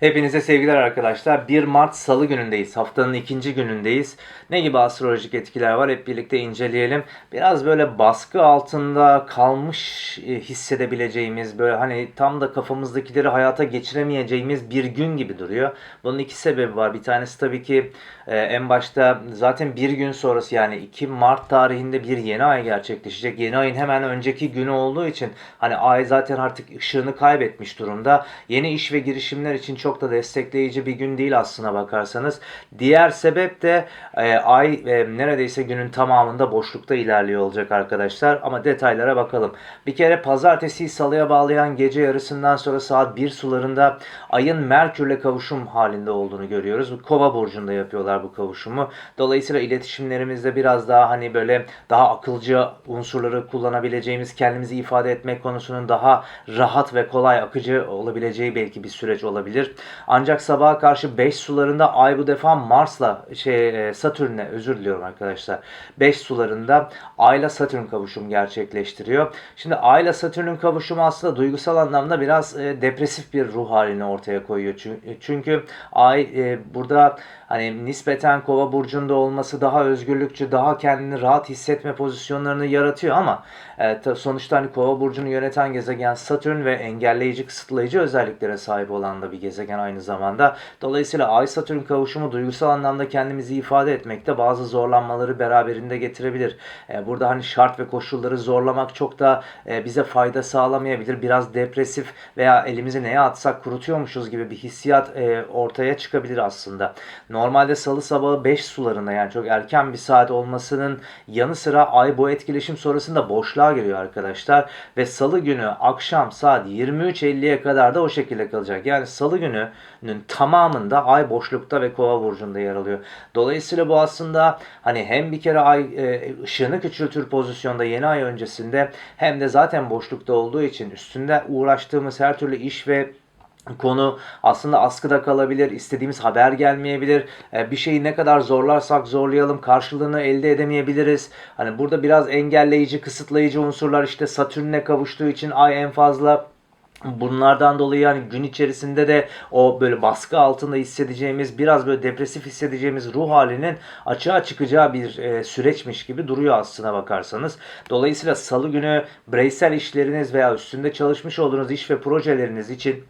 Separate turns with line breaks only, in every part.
Hepinize sevgiler arkadaşlar. 1 Mart Salı günündeyiz. Haftanın ikinci günündeyiz. Ne gibi astrolojik etkiler var hep birlikte inceleyelim. Biraz böyle baskı altında kalmış e, hissedebileceğimiz, böyle hani tam da kafamızdakileri hayata geçiremeyeceğimiz bir gün gibi duruyor. Bunun iki sebebi var. Bir tanesi tabii ki e, en başta zaten bir gün sonrası yani 2 Mart tarihinde bir yeni ay gerçekleşecek. Yeni ayın hemen önceki günü olduğu için hani ay zaten artık ışığını kaybetmiş durumda. Yeni iş ve girişimler için çok da destekleyici bir gün değil aslına bakarsanız. Diğer sebep de e, ay e, neredeyse günün tamamında boşlukta ilerliyor olacak arkadaşlar. Ama detaylara bakalım. Bir kere pazartesi salıya bağlayan gece yarısından sonra saat 1 sularında ayın Merkürle kavuşum halinde olduğunu görüyoruz. Kova burcunda yapıyorlar bu kavuşumu. Dolayısıyla iletişimlerimizde biraz daha hani böyle daha akılcı unsurları kullanabileceğimiz, kendimizi ifade etmek konusunun daha rahat ve kolay akıcı olabileceği belki bir süreç olabilir. Ancak sabaha karşı 5 sularında ay bu defa Mars'la şey e, Satürn'le özür diliyorum arkadaşlar. 5 sularında Ay'la Satürn kavuşum gerçekleştiriyor. Şimdi Ay'la Satürn'ün kavuşumu aslında duygusal anlamda biraz e, depresif bir ruh halini ortaya koyuyor. Çünkü, çünkü Ay e, burada hani nispeten Kova burcunda olması daha özgürlükçü, daha kendini rahat hissetme pozisyonlarını yaratıyor ama e, ta- sonuçta hani Kova burcunu yöneten gezegen Satürn ve engelleyici, kısıtlayıcı özelliklere sahip olan da bir gezegen aynı zamanda. Dolayısıyla Ay Satürn kavuşumu duygusal anlamda kendimizi ifade etmekte bazı zorlanmaları beraberinde getirebilir. E, burada hani şart ve koşulları zorlamak çok da e, bize fayda sağlamayabilir. Biraz depresif veya elimizi neye atsak kurutuyormuşuz gibi bir hissiyat e, ortaya çıkabilir aslında. Normalde salı sabahı 5 sularında yani çok erken bir saat olmasının yanı sıra ay bu etkileşim sonrasında boşluğa giriyor arkadaşlar. Ve salı günü akşam saat 23.50'ye kadar da o şekilde kalacak. Yani salı gününün tamamında ay boşlukta ve kova burcunda yer alıyor. Dolayısıyla bu aslında hani hem bir kere ay e, ışığını küçültür pozisyonda yeni ay öncesinde hem de zaten boşlukta olduğu için üstünde uğraştığımız her türlü iş ve konu aslında askıda kalabilir, istediğimiz haber gelmeyebilir. Ee, bir şeyi ne kadar zorlarsak zorlayalım karşılığını elde edemeyebiliriz. Hani burada biraz engelleyici, kısıtlayıcı unsurlar işte Satürn'e kavuştuğu için ay en fazla Bunlardan dolayı yani gün içerisinde de o böyle baskı altında hissedeceğimiz, biraz böyle depresif hissedeceğimiz ruh halinin açığa çıkacağı bir e, süreçmiş gibi duruyor aslına bakarsanız. Dolayısıyla salı günü bireysel işleriniz veya üstünde çalışmış olduğunuz iş ve projeleriniz için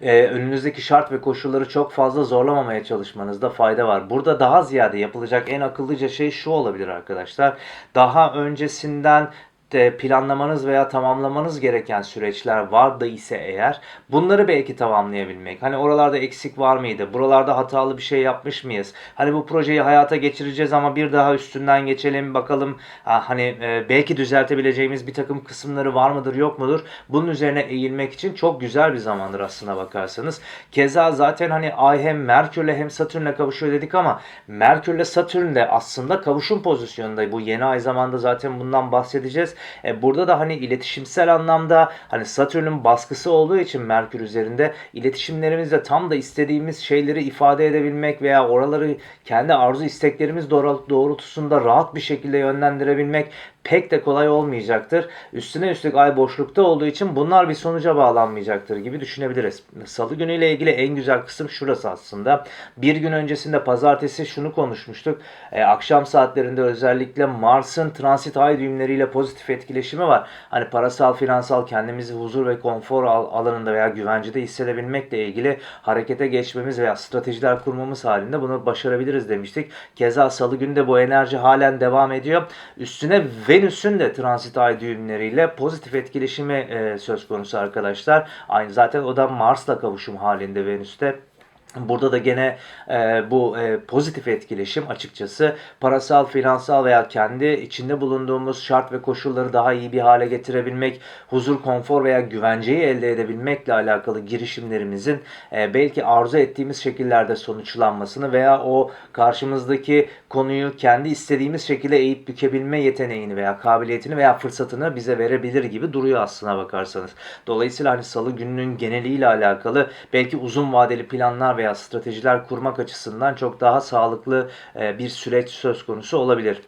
e, önünüzdeki şart ve koşulları çok fazla zorlamamaya çalışmanızda fayda var. Burada daha ziyade yapılacak en akıllıca şey şu olabilir arkadaşlar. Daha öncesinden de planlamanız veya tamamlamanız gereken süreçler vardı ise eğer bunları belki tamamlayabilmek. Hani oralarda eksik var mıydı? Buralarda hatalı bir şey yapmış mıyız? Hani bu projeyi hayata geçireceğiz ama bir daha üstünden geçelim bakalım. Ha, hani e, belki düzeltebileceğimiz bir takım kısımları var mıdır yok mudur? Bunun üzerine eğilmek için çok güzel bir zamandır aslına bakarsanız. Keza zaten hani Ay hem Merkür'le hem Satürn'le kavuşuyor dedik ama Merkür'le Satürn de aslında kavuşum pozisyonunda. Bu yeni ay zamanda zaten bundan bahsedeceğiz. E, burada da hani iletişimsel anlamda hani Satürn'ün baskısı olduğu için Merkür üzerinde iletişimlerimizde tam da istediğimiz şeyleri ifade edebilmek veya oraları kendi arzu isteklerimiz doğru- doğrultusunda rahat bir şekilde yönlendirebilmek pek de kolay olmayacaktır. Üstüne üstlük ay boşlukta olduğu için bunlar bir sonuca bağlanmayacaktır gibi düşünebiliriz. Salı günüyle ilgili en güzel kısım şurası aslında. Bir gün öncesinde pazartesi şunu konuşmuştuk. E, akşam saatlerinde özellikle Mars'ın transit ay düğümleriyle pozitif etkileşimi var. Hani parasal, finansal kendimizi huzur ve konfor al- alanında veya güvencede hissedebilmekle ilgili harekete geçmemiz veya stratejiler kurmamız halinde bunu başarabiliriz demiştik. Keza salı günü de bu enerji halen devam ediyor. Üstüne Venüs'ün de transit ay düğümleriyle pozitif etkileşimi e, söz konusu arkadaşlar. Aynı zaten o da Mars'la kavuşum halinde Venüs'te. Burada da gene e, bu e, pozitif etkileşim açıkçası parasal, finansal veya kendi içinde bulunduğumuz şart ve koşulları daha iyi bir hale getirebilmek, huzur, konfor veya güvenceyi elde edebilmekle alakalı girişimlerimizin e, belki arzu ettiğimiz şekillerde sonuçlanmasını veya o karşımızdaki konuyu kendi istediğimiz şekilde eğip bükebilme yeteneğini veya kabiliyetini veya fırsatını bize verebilir gibi duruyor aslına bakarsanız. Dolayısıyla hani salı gününün geneliyle alakalı belki uzun vadeli planlar veya stratejiler kurmak açısından çok daha sağlıklı e, bir süreç söz konusu olabilir.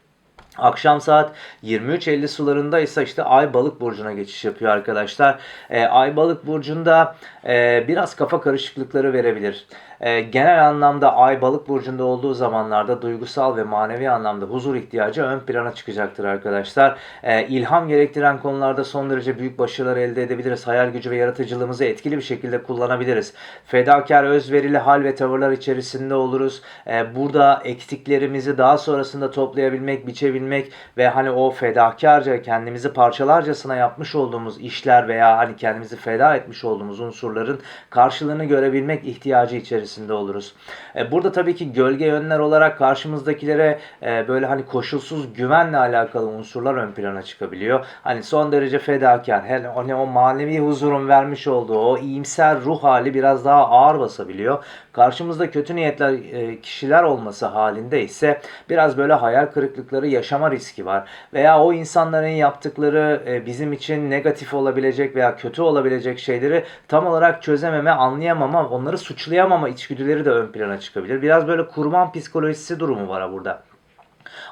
Akşam saat 23.50 sularında ise işte Ay Balık burcuna geçiş yapıyor arkadaşlar. Ee, Ay Balık burcunda e, biraz kafa karışıklıkları verebilir. E, genel anlamda Ay Balık burcunda olduğu zamanlarda duygusal ve manevi anlamda huzur ihtiyacı ön plana çıkacaktır arkadaşlar. E, ilham gerektiren konularda son derece büyük başarılar elde edebiliriz. Hayal gücü ve yaratıcılığımızı etkili bir şekilde kullanabiliriz. Fedakar, özverili hal ve tavırlar içerisinde oluruz. E, burada ektiklerimizi daha sonrasında toplayabilmek, biçebilmek ve hani o fedakarca kendimizi parçalarcasına yapmış olduğumuz işler veya hani kendimizi feda etmiş olduğumuz unsurların karşılığını görebilmek ihtiyacı içerisinde oluruz. E, burada tabii ki gölge yönler olarak karşımızdakilere e, böyle hani koşulsuz güvenle alakalı unsurlar ön plana çıkabiliyor. Hani son derece fedakar, hani o manevi huzurun vermiş olduğu o iyimser ruh hali biraz daha ağır basabiliyor. Karşımızda kötü niyetler e, kişiler olması halinde ise biraz böyle hayal kırıklıkları yaşama riski var. Veya o insanların yaptıkları e, bizim için negatif olabilecek veya kötü olabilecek şeyleri tam olarak çözememe, anlayamama, onları suçlayamama içgüdüleri de ön plana çıkabilir. Biraz böyle kurban psikolojisi durumu var burada.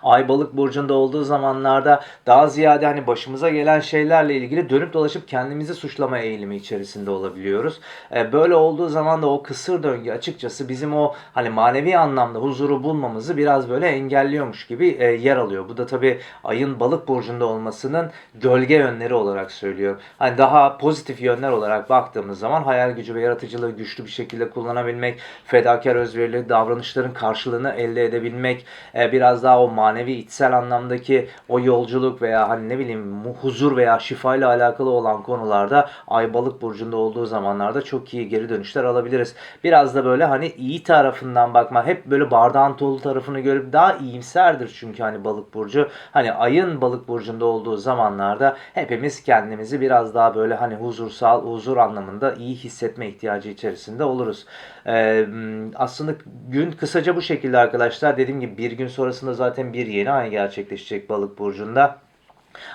Ay balık burcunda olduğu zamanlarda daha ziyade hani başımıza gelen şeylerle ilgili dönüp dolaşıp kendimizi suçlama eğilimi içerisinde olabiliyoruz. E, böyle olduğu zaman da o kısır döngü açıkçası bizim o hani manevi anlamda huzuru bulmamızı biraz böyle engelliyormuş gibi e, yer alıyor. Bu da tabii ayın balık burcunda olmasının gölge yönleri olarak söylüyorum. Hani daha pozitif yönler olarak baktığımız zaman hayal gücü ve yaratıcılığı güçlü bir şekilde kullanabilmek, fedakar özverili davranışların karşılığını elde edebilmek, e, biraz daha o manevi içsel anlamdaki o yolculuk veya hani ne bileyim huzur veya şifa ile alakalı olan konularda Ay Balık burcunda olduğu zamanlarda çok iyi geri dönüşler alabiliriz. Biraz da böyle hani iyi tarafından bakma. Hep böyle bardağın dolu tarafını görüp daha iyimserdir çünkü hani Balık burcu. Hani Ayın Balık burcunda olduğu zamanlarda hepimiz kendimizi biraz daha böyle hani huzursal, huzur anlamında iyi hissetme ihtiyacı içerisinde oluruz. Ee, aslında gün kısaca bu şekilde arkadaşlar. Dediğim gibi bir gün sonrasında zaten bir yeni ay gerçekleşecek balık burcunda.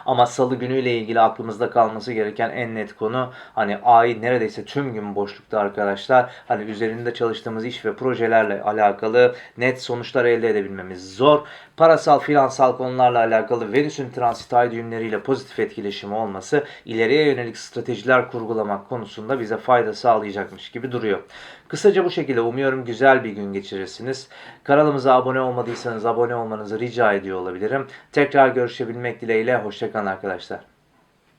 Ama salı günüyle ilgili aklımızda kalması gereken en net konu hani ay neredeyse tüm gün boşlukta arkadaşlar. Hani üzerinde çalıştığımız iş ve projelerle alakalı net sonuçlar elde edebilmemiz zor. Parasal, finansal konularla alakalı Venüs'ün transit ay düğümleriyle pozitif etkileşimi olması ileriye yönelik stratejiler kurgulamak konusunda bize fayda sağlayacakmış gibi duruyor. Kısaca bu şekilde umuyorum güzel bir gün geçirirsiniz. Kanalımıza abone olmadıysanız abone olmanızı rica ediyor olabilirim. Tekrar görüşebilmek dileğiyle. Hoşçakalın arkadaşlar.